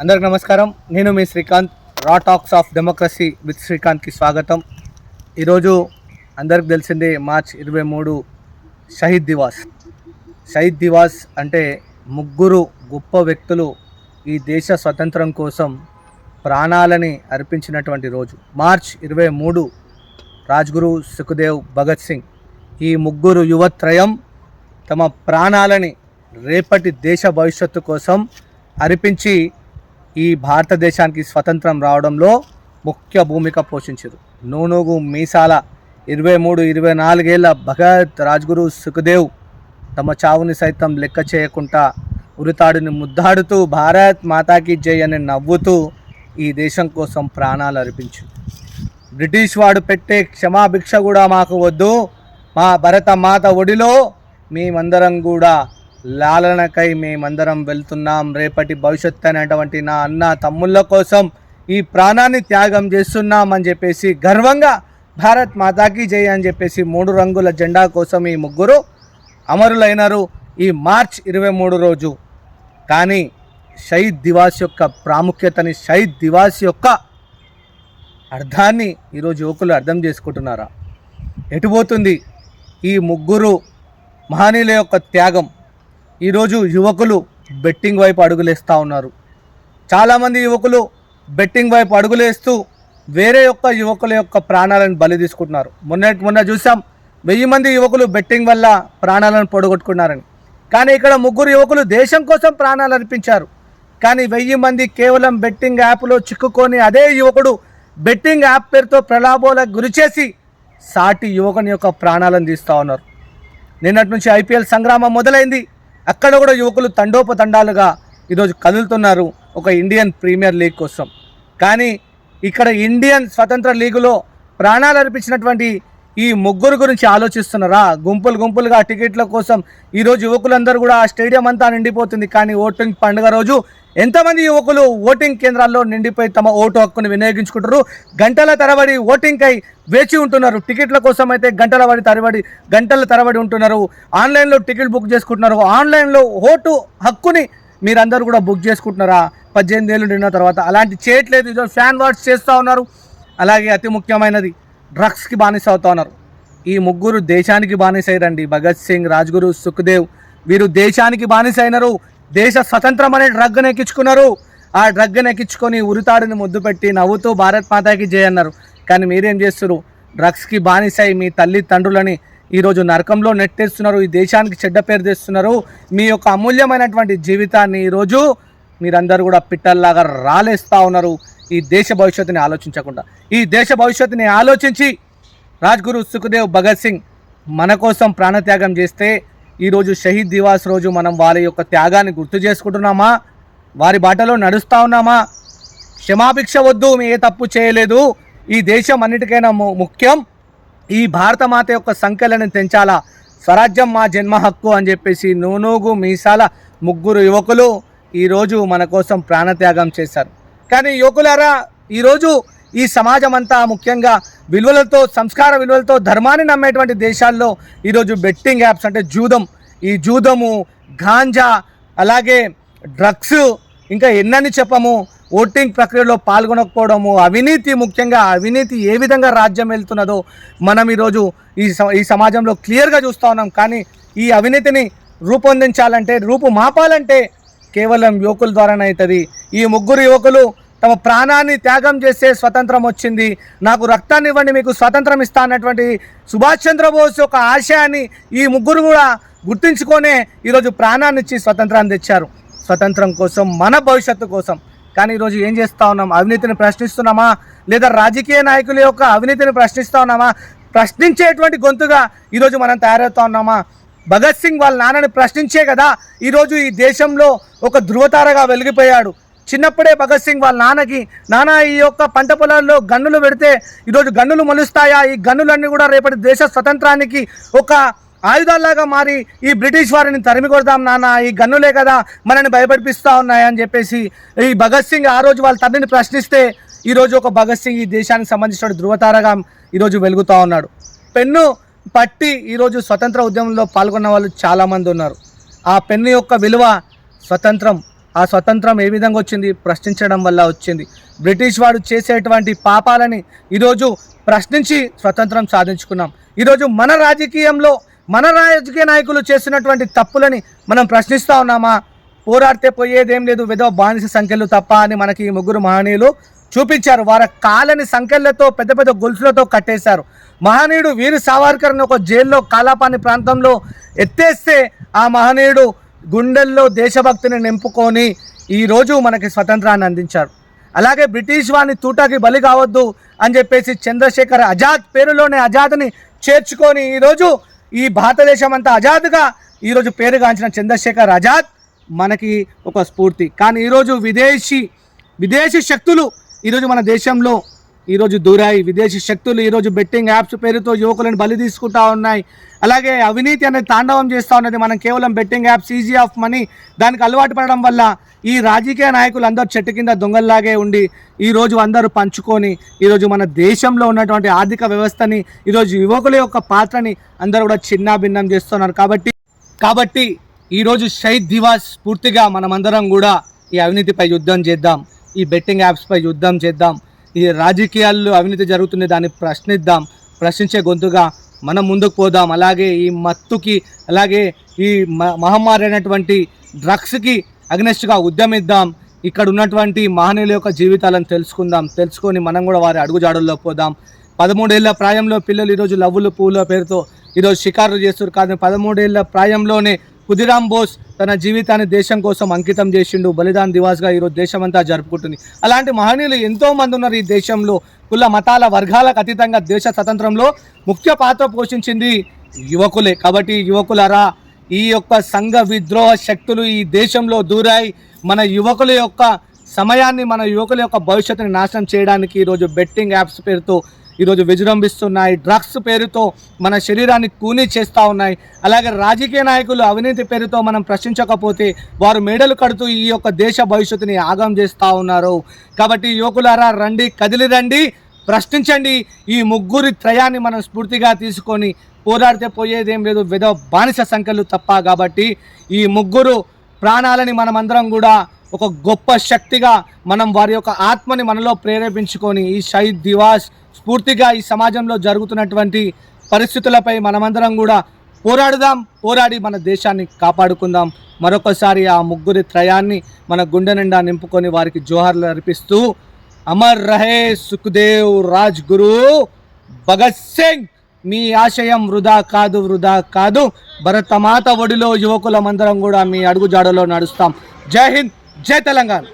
అందరికి నమస్కారం. నేను మీ Srikanth raw talks of democracy with శ్రీకాంత్కి స్వాగతం. ఈరోజు అందరికి తెలిసిందే మార్చ్ ఇరవై మూడు షహీద్ దివాస్. షహీద్ దివాస్ అంటే ముగ్గురు గొప్ప వ్యక్తులు ఈ దేశ స్వతంత్రం కోసం ప్రాణాలని అర్పించినటువంటి రోజు. మార్చ్ ఇరవై మూడు రాజ్గురు సుఖదేవ్ భగత్ సింగ్ ఈ ముగ్గురు యువత్రయం తమ ప్రాణాలని రేపటి దేశ భవిష్యత్తు కోసం అర్పించి ఈ భారతదేశానికి స్వతంత్రం రావడంలో ముఖ్య భూమిక పోషించారు. నూనూగు మీసాల ఇరవై మూడు ఇరవై నాలుగేళ్ళ భగత్ రాజ్గురు సుఖదేవ్ తమ చావుని సైతం లెక్క చేయకుండా ఉరితాడుని ముద్దాడుతూ భారత్ మాతాకి జై అని నవ్వుతూ ఈ దేశం కోసం ప్రాణాలు అర్పించు బ్రిటిష్ వాడు పెట్టే క్షమాభిక్ష కూడా మాకు వద్దు. మా భరత మాత ఒడిలో మేమందరం కూడా లాలనకై మేమందరం వెళ్తున్నాం. రేపటి భవిష్యత్తు అనేటువంటి నా అన్న తమ్ముళ్ళ కోసం ఈ ప్రాణాన్ని త్యాగం చేస్తున్నాం అని చెప్పేసి గర్వంగా భారత్ మాతాకి జై అని చెప్పేసి మూడు రంగుల జెండా కోసం ఈ ముగ్గురు అమరులైనారు ఈ మార్చ్ ఇరవై మూడు రోజు. కానీ షహీద్ దివాస్ యొక్క ప్రాముఖ్యతని షహీద్ దివాస్ యొక్క అర్థాన్ని ఈరోజు యువకులు అర్థం చేసుకుంటున్నారా? ఎటుపోతుంది ఈ ముగ్గురు మహనీయుల యొక్క త్యాగం ఈరోజు యువకులు బెట్టింగ్ వైపు అడుగులేస్తూ ఉన్నారు. చాలామంది యువకులు బెట్టింగ్ వైపు అడుగులేస్తూ వేరే యొక్క యువకుల యొక్క ప్రాణాలను బలి తీసుకుంటున్నారు. మొన్న మొన్న చూసాం వెయ్యి మంది యువకులు బెట్టింగ్ వల్ల ప్రాణాలను పొడగొట్టుకున్నారని. కానీ ఇక్కడ ముగ్గురు యువకులు దేశం కోసం ప్రాణాలు అర్పించారు. కానీ వెయ్యి మంది కేవలం బెట్టింగ్ యాప్లో చిక్కుకొని అదే యువకుడు బెట్టింగ్ యాప్ పేరుతో ప్రలాభాలకు గురిచేసి సాటి యువకుని యొక్క ప్రాణాలను తీస్తూ ఉన్నారు. నిన్నటి నుంచి ఐపీఎల్ సంగ్రామం మొదలైంది. అక్కడ కూడా యువకులు తండోపతండాలుగా ఈరోజు కదులుతున్నారు ఒక ఇండియన్ ప్రీమియర్ లీగ్ కోసం. కానీ ఇక్కడ ఇండియన్ స్వతంత్ర లీగులో ప్రాణాలు అర్పించినటువంటి ఈ ముగ్గురు గురించి ఆలోచిస్తున్నారా? గుంపులు గుంపులుగా టికెట్ల కోసం ఈరోజు యువకులందరూ కూడా ఆ స్టేడియం అంతా నిండిపోతుంది. కానీ ఓటింగ్ పండుగ రోజు ఎంతమంది యువకులు ఓటింగ్ కేంద్రాల్లో నిండిపోయి తమ ఓటు హక్కును వినియోగించుకుంటారు గంటల తరబడి ఓటింగ్కై వేచి ఉంటున్నారు. టికెట్ల కోసం అయితే గంటల వాడి తరబడి గంటల తరబడి ఉంటున్నారు. ఆన్లైన్లో టికెట్ బుక్ చేసుకుంటున్నారు. ఆన్లైన్లో ఓటు హక్కుని మీరందరూ కూడా బుక్ చేసుకుంటున్నారా? పద్దెనిమిది ఏళ్ళు నిండిన తర్వాత అలాంటి చేయట్లేదు. ఇదో ఫ్యాన్ వాట్స్ చేస్తూ ఉన్నారు. అలాగే అతి ముఖ్యమైనది డ్రగ్స్కి బానిస అవుతా ఉన్నారు. ఈ ముగ్గురు దేశానికి బానిస భగత్ సింగ్ రాజ్గురు సుఖ్దేవ్ వీరు దేశానికి బానిసైనరు. అయినారు దేశ స్వతంత్రం అనే డ్రగ్ని ఎక్కించుకున్నారు. ఆ డ్రగ్ని ఎక్కించుకొని ఉరితాడుని ముద్దు పెట్టి నవ్వుతూ భారత్ మాతాకి చేయన్నారు కానీ మీరేం చేస్తారు డ్రగ్స్కి బానిసాయి మీ తల్లి తండ్రులని ఈరోజు నరకంలో నెట్టేస్తున్నారు. ఈ దేశానికి చెడ్డ పేరు తెస్తున్నారు. మీ యొక్క అమూల్యమైనటువంటి జీవితాన్ని ఈరోజు మీరందరూ కూడా పిట్టల్లాగా రాలేస్తూ ఉన్నారు. ఈ దేశ భవిష్యత్తుని ఆలోచించకుండా. ఈ దేశ భవిష్యత్తుని ఆలోచించి రాజ్గురు సుఖదేవ్ భగత్ సింగ్ మన కోసం ప్రాణత్యాగం చేస్తే ఈరోజు షహీద్ దివాస్ రోజు మనం వారి యొక్క త్యాగాన్ని గుర్తు చేసుకుంటున్నామా? వారి బాటలో నడుస్తూ ఉన్నామా? క్షమాభిక్ష వద్దు మీ ఏ తప్పు చేయలేదు. ఈ దేశం అన్నిటికైనా ము- ముఖ్యం. ఈ భారతమాత యొక్క సంఖ్యలను తెంచాలా? స్వరాజ్యం మా జన్మ హక్కు అని చెప్పేసి నూనూగు మీసాల ముగ్గురు యువకులు ఈరోజు మన కోసం ప్రాణత్యాగం చేశారు. కానీ యువకులారా ఈరోజు ఈ సమాజం అంతా ముఖ్యంగా విలువలతో సంస్కార విలువలతో ధర్మాన్ని నమ్మేటువంటి దేశాల్లో ఈరోజు బెట్టింగ్ యాప్స్ అంటే జూదం. ఈ జూదము గాంజా అలాగే డ్రగ్స్ ఇంకా ఎన్నని చెప్పము ఓటింగ్ ప్రక్రియలో పాల్గొనకపోవడము అవినీతి ముఖ్యంగా అవినీతి ఏ విధంగా రాజ్యం వెళ్తున్నదో మనం ఈరోజు ఈ స- ఈ సమాజంలో క్లియర్గా చూస్తూ ఉన్నాం. కానీ ఈ అవినీతిని రూపొందించాలంటే రూపు మాపాలంటే కేవలం యువకుల ద్వారానే అవుతుంది. ఈ ముగ్గురు యువకులు తమ ప్రాణాన్ని త్యాగం చేసే స్వతంత్రం వచ్చింది. నాకు రక్తాన్ని ఇవ్వండి మీకు స్వతంత్రం ఇస్తా అన్నటువంటి సుభాష్ చంద్రబోస్ యొక్క ఆశయాన్ని ఈ ముగ్గురు కూడా గుర్తించుకొనే ఈరోజు ప్రాణాన్ని ఇచ్చి స్వతంత్రాన్ని తెచ్చారు. స్వతంత్రం కోసం మన భవిష్యత్తు కోసం. కానీ ఈరోజు ఏం చేస్తూ ఉన్నాం? అవినీతిని ప్రశ్నిస్తున్నామా? లేదా రాజకీయ నాయకుల యొక్క అవినీతిని ప్రశ్నిస్తూ ఉన్నామా? ప్రశ్నించేటువంటి గొంతుగా ఈరోజు మనం తయారవుతా ఉన్నామా? భగత్ సింగ్ వాళ్ళ నాన్నని ప్రశ్నించే కదా ఈరోజు ఈ దేశంలో ఒక ధృవతారగా వెలిగిపోయాడు. చిన్నప్పుడే భగత్ సింగ్ వాళ్ళ నాన్నకి నాన్న ఈ యొక్క పంట పొలాల్లో గన్నులు పెడితే ఈరోజు గన్నులు మలుస్తాయా? ఈ గన్నులన్నీ కూడా రేపటి దేశ స్వతంత్రానికి ఒక ఆయుధాల్లాగా మారి ఈ బ్రిటిష్ వారిని తరిమి కొడదాం నాన్న. ఈ గన్నులే కదా మనని భయపడిపిస్తూ ఉన్నాయని చెప్పేసి ఈ భగత్ సింగ్ ఆ రోజు వాళ్ళ తండ్రిని ప్రశ్నిస్తే ఈరోజు ఒక భగత్ సింగ్ ఈ దేశానికి సంబంధించిన ధృవతారగా ఈరోజు వెలుగుతూ ఉన్నాడు. పెన్ను పట్టి ఈరోజు స్వతంత్ర ఉద్యమంలో పాల్గొన్న వాళ్ళు చాలామంది ఉన్నారు. ఆ పెన్ను యొక్క విలువ స్వతంత్రం. ఆ స్వతంత్రం ఏ విధంగా వచ్చింది ప్రశ్నించడం వల్ల వచ్చింది. బ్రిటిష్ వాడు చేసేటువంటి పాపాలని ఈరోజు ప్రశ్నించి స్వతంత్రం సాధించుకున్నాం. ఈరోజు మన రాజకీయంలో మన రాజకీయ నాయకులు చేసినటువంటి తప్పులని మనం ప్రశ్నిస్తూ ఉన్నామా? పోరాడితే పోయేదేం లేదు విధవ బానిస సంఖ్యలు తప్ప అని మనకి ఈ ముగ్గురు మహనీయులు చూపించారు. వారి కాలని సంఖ్యలతో పెద్ద పెద్ద గొలుసులతో కట్టేశారు. మహనీయుడు వీరు సావర్కర్ని ఒక జైల్లో కాలాపాని ప్రాంతంలో ఎత్తేస్తే ఆ మహనీయుడు గుండెల్లో దేశభక్తిని నింపుకొని ఈరోజు మనకి స్వతంత్రాన్ని అందించారు. అలాగే బ్రిటిష్ వాని తూటాకి బలి కావద్దు అని చెప్పేసి చంద్రశేఖర్ ఆజాద్ పేరులోనే ఆజాద్ని చేర్చుకొని ఈరోజు ఈ భారతదేశం అంతా ఆజాద్గా ఈరోజు పేరుగాంచిన చంద్రశేఖర్ ఆజాద్ మనకి ఒక స్ఫూర్తి. కానీ ఈరోజు విదేశీ విదేశీ శక్తులు ఈరోజు మన దేశంలో ఈరోజు దూరాయి. విదేశీ శక్తులు ఈరోజు బెట్టింగ్ యాప్స్ పేరుతో యువకులను బలి తీసుకుంటా ఉన్నాయి. అలాగే అవినీతి అనేది తాండవం చేస్తూ ఉన్నది. మనం కేవలం betting apps easy of money దానికి అలవాటు పడడం వల్ల ఈ రాజకీయ నాయకులు అందరూ చెట్టు కింద దొంగల్లాగే ఉండి ఈరోజు అందరూ పంచుకొని ఈరోజు మన దేశంలో ఉన్నటువంటి ఆర్థిక వ్యవస్థని ఈరోజు యువకుల యొక్క పాత్రని అందరూ కూడా చిన్న భిన్నం చేస్తున్నారు. కాబట్టి కాబట్టి ఈరోజు షహీద్ దివాస్ పూర్తిగా మనమందరం కూడా ఈ అవినీతిపై యుద్ధం చేద్దాం. ఈ బెట్టింగ్ యాప్స్పై యుద్ధం చేద్దాం. ఈ రాజకీయాల్లో అవినీతి జరుగుతుంది దాన్ని ప్రశ్నిద్దాం ప్రశ్నించే గొంతుగా మనం ముందుకు పోదాం. అలాగే ఈ మత్తుకి అలాగే ఈ మ- మహమ్మారి అయినటువంటి డ్రగ్స్కి అగ్నెస్ట్గా ఉద్యమిద్దాం. ఇక్కడ ఉన్నటువంటి మహనీయుల యొక్క జీవితాలను తెలుసుకుందాం. తెలుసుకొని మనం కూడా వారి అడుగుజాడల్లో పోదాం. పదమూడేళ్ళ ప్రాయంలో పిల్లలు ఈరోజు లవ్వులు పూల పేరుతో ఈరోజు షికారులు చేస్తారు కానీ పదమూడేళ్ళ ప్రాయంలోనే కుదిరాం బోస్ తన జీవితాన్ని దేశం కోసం అంకితం చేసిండు బలిదాన్ దివాస్గా ఈరోజు దేశమంతా జరుపుకుంటుంది. అలాంటి మహనీయులు ఎంతోమంది ఉన్నారు ఈ దేశంలో. కుల మతాల వర్గాలకు అతీతంగా దేశ స్వతంత్రంలో ముఖ్య పాత్ర పోషించింది యువకులే. కాబట్టి యువకులరా ఈ యొక్క సంఘ విద్రోహ శక్తులు ఈ దేశంలో దూరాయి మన యువకుల యొక్క సమయాన్ని మన యువకుల యొక్క భవిష్యత్తుని నాశనం చేయడానికి ఈరోజు బెట్టింగ్ యాప్స్ పేరుతో ఈరోజు విజృంభిస్తున్నాయి. డ్రగ్స్ పేరుతో మన శరీరాన్ని కూనీ చేస్తూ ఉన్నాయి. అలాగే రాజకీయ నాయకులు అవినీతి పేరుతో మనం ప్రశ్నించకపోతే వారు మేడలు కడుతూ ఈ యొక్క దేశ భవిష్యత్తుని ఆగం చేస్తూ ఉన్నారు. కాబట్టి యువకులారా రండి కదిలి రండి ప్రశ్నించండి. ఈ ముగ్గురి త్రయాన్ని మనం స్ఫూర్తిగా తీసుకొని పోరాడితే పోయేదేం లేదు. విధ బానిస సంఖ్యలు తప్ప. కాబట్టి ఈ ముగ్గురు ప్రాణాలని మనమందరం కూడా ఒక గొప్ప శక్తిగా మనం వారి యొక్క ఆత్మని మనలో ప్రేరేపించుకొని ఈ షహీద్ దివాస్ స్ఫూర్తిగా ఈ సమాజంలో జరుగుతున్నటువంటి పరిస్థితులపై మనమందరం కూడా పోరాడుదాం పోరాడి మన దేశాన్ని కాపాడుకుందాం. మరొకసారి ఆ ముగ్గురి త్రయాన్ని మన గుండె నిండా నింపుకొని వారికి జోహార్లు అర్పిస్తూ అమర్ రహే సుఖదేవ్ రాజ్ గురు భగత్ సింగ్ మీ ఆశయం వృధా కాదు వృధా కాదు. భరతమాత ఒడిలో యువకులమందరం కూడా మీ అడుగుజాడలో నడుస్తాం. జై హింద్! జై తెలంగాణ.